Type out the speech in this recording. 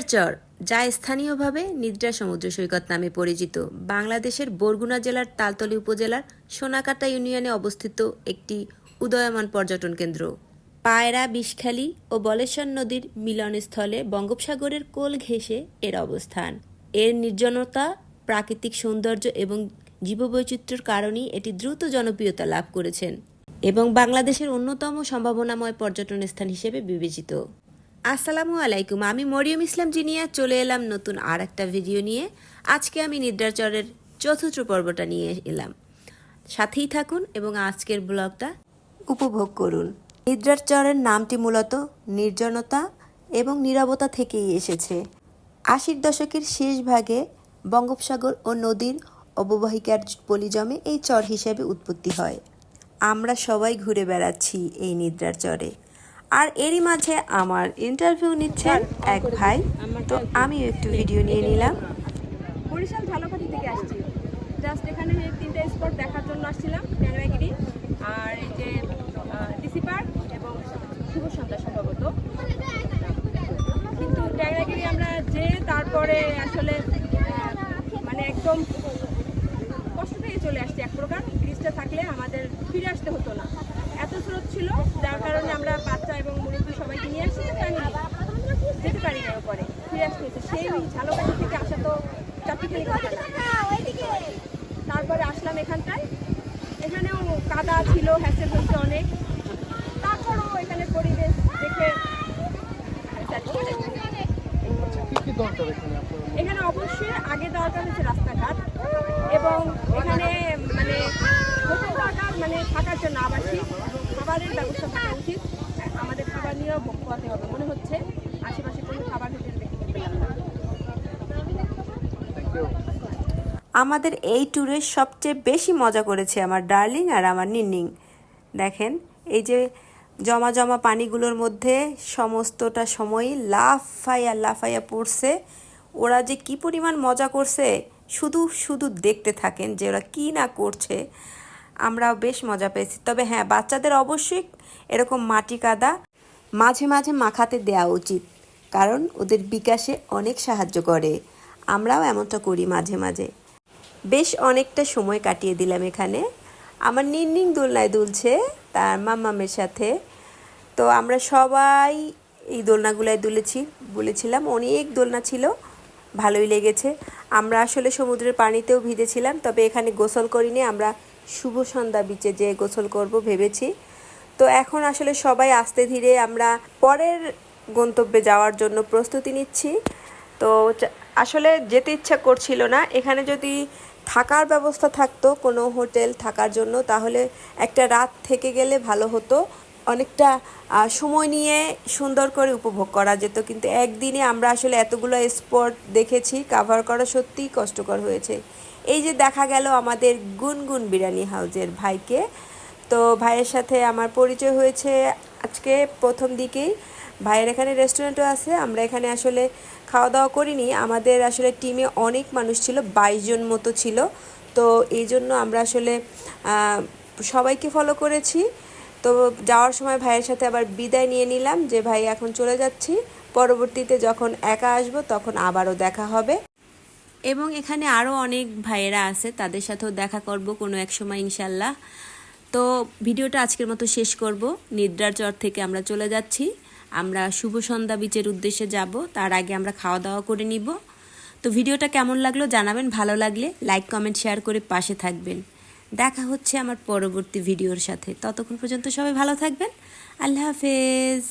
নিদ্রার চর, যা স্থানীয়ভাবে নিদ্রা সমুদ্র সৈকত নামে পরিচিত, বাংলাদেশের বরগুনা জেলার তালতলী উপজেলার সোনাকাটা ইউনিয়নে অবস্থিত একটি উদয়মান পর্যটন কেন্দ্র। পায়রা, বিষখালী ও বলেশ্বর নদীর মিলনস্থলে বঙ্গোপসাগরের কোল ঘেঁষে এর অবস্থান। এর নির্জনতা, প্রাকৃতিক সৌন্দর্য এবং জীববৈচিত্র্যের কারণেই এটি দ্রুত জনপ্রিয়তা লাভ করেছেন এবং বাংলাদেশের অন্যতম সম্ভাবনাময় পর্যটন স্থান হিসেবে বিবেচিত। আসসালামু আলাইকুম, আমি মরিয়ম ইসলাম জিনিয়া, চলে এলাম নতুন আর একটা ভিডিও নিয়ে। আজকে আমি নিদ্রাচরের চতুর্থ পর্বটা নিয়ে এলাম। সাথেই থাকুন এবং আজকের ব্লগটা উপভোগ করুন। নিদ্রার চরের নামটি মূলত নির্জনতা এবং নীরবতা থেকেই এসেছে। আশির দশকের শেষ ভাগে বঙ্গোপসাগর ও নদীর অববাহিকার পলিজমে এই চর হিসেবে উৎপত্তি হয়। আমরা সবাই ঘুরে বেড়াচ্ছি এই নিদ্রার চরে। আর এরই মাঝে আমার ইন্টারভিউ নিচ্ছেন এক ভাই। তো আমিও একটু ভিডিও নিয়ে নিলাম। বরিশাল ঝালকাঠি থেকে আসছি। জাস্ট এখানে তিনটা স্পট দেখার জন্য আসছিলাম ট্যাংরাগিরি আর এই যে ডিসি পার্ক এবং শুভ সন্ধ্যা সম্ভবত। কিন্তু ট্যাংরাগিরি আমরা যে তারপরে আসলে মানে একদম কষ্ট পেয়ে চলে আসছি এক প্রকার। ব্রিজটা থাকলে আমাদের ফিরে আসতে হতো না। এত স্রোত ছিল যার কারণে আমরা বাচ্চা এবং মুরব্বী সবাইকে নিয়ে আসছি ফ্যামিলি যেতে পারি না পরে ফিরে আসতে ঝালকাঠি থেকে আসা তো তারপরে আসলাম এখানটায়। এখানেও কাদা ছিল হ্যাসেল হয়েছে অনেক। তারপরও এখানে পরিবেশ দেখে দরকার এখানে অবশ্যই আগে দরকার হচ্ছে রাস্তাঘাট এবং এখানে মানে হোটেল দরকার মানে থাকার জন্য আবাসিক খাবারের ব্যবস্থা থাকা উচিত। আমাদের খাবার নিয়েও ভোগ করতে হবে মনে হচ্ছে আশেপাশে কোনো খাবার হোটেল দেখতে পেলাম না কেউ আমাদের এই ট্যুরে সবচেয়ে বেশি মজা করেছে আমার ডার্লিং আর আমার নিন্নিং। দেখেন, এই যে জমা জমা পানিগুলোর মধ্যে সমস্তটা সময়ই লাফাইয়া লাফাইয়া পড়ছে, ওরা যে কি পরিমাণ মজা করছে, শুধু শুধু দেখতে থাকেন যে ওরা কী না করছে, আমরাও বেশ মজা পেয়েছি। তবে হ্যাঁ বাচ্চাদের অবশ্যই এরকম মাটি কাদা মাঝে মাঝে মাখাতে দেওয়া উচিত, কারণ ওদের বিকাশে অনেক সাহায্য করে। আমরাও এমনটা করি মাঝে মাঝে। বেশ অনেকটা সময় কাটিয়ে দিলাম এখানে। আমার নিন্নিং দোলনায় দুলছে তার মাম্মামের সাথে। তো আমরা সবাই এই দোলনাগুলায় দুলেছি, বলেছিলাম অনেক দোলনা ছিল, ভালোই লেগেছে। আমরা আসলে সমুদ্রের পানিতেও ভিজেছিলাম, তবে এখানে গোসল করিনি, আমরা শুভ সন্ধ্যা বিচে যে গোসল করব ভেবেছি। তো এখন আসলে সবাই আস্তে ধীরে আমরা পরের গন্তব্যে যাওয়ার জন্য প্রস্তুতি নিচ্ছি। তো আসলে যেতে ইচ্ছা করছিল না। এখানে যদি থাকার ব্যবস্থা থাকতো, কোনো হোটেল থাকার জন্য, তাহলে একটা রাত থেকে গেলে ভালো হতো। অনেকটা সময় নিয়ে সুন্দর করে উপভোগ করা যেত, কিন্তু একদিনে আমরা আসলে এতগুলো স্পট দেখেছি কাভার করা সত্যিই কষ্টকর হয়েছে। এই যে দেখা গেল আমাদের গুনগুন বিরিয়ানি হাউজের ভাইকে। তো ভাইয়ের সাথে আমার পরিচয় হয়েছে আজকে প্রথম দিকেই। ভাইয়ের এখানে রেস্টুরেন্টও আছে, আমরা এখানে আসলে খাওয়া দাওয়া করিনি। আমাদের আসলে টিমে অনেক মানুষ ছিল, বাইশ জন মতো ছিল। তো এই জন্য আমরা আসলে সবাইকে ফলো করেছি। তো যাওয়ার সময় ভাইয়ের সাথে আবার বিদায় নিয়ে নিলাম যে, ভাই, এখন চলে যাচ্ছি। পরবর্তীতে যখন একা আসব, তখন আবারও দেখা হবে। এবং এখানে আরও অনেক ভাইয়েরা আছে, তাদের সাথেও দেখা করব কোনো এক সময়, ইনশাল্লাহ। তো ভিডিওটা আজকের মতো শেষ করব। নিদ্রার চর থেকে আমরা চলে যাচ্ছি। আমরা শুভ সন্ধ্যা বিচের উদ্দেশ্যে যাব। তার আগে আমরা খাওয়া দাওয়া করে নিব। তো ভিডিওটা কেমন লাগল জানাবেন, ভালো লাগলে লাইক, কমেন্ট, শেয়ার করে পাশে থাকবেন। দেখা হচ্ছে আমার পরবর্তী ভিডিওর সাথে। ততক্ষণ পর্যন্ত সবাই ভালো থাকবেন। আল্লাহ হাফেজ।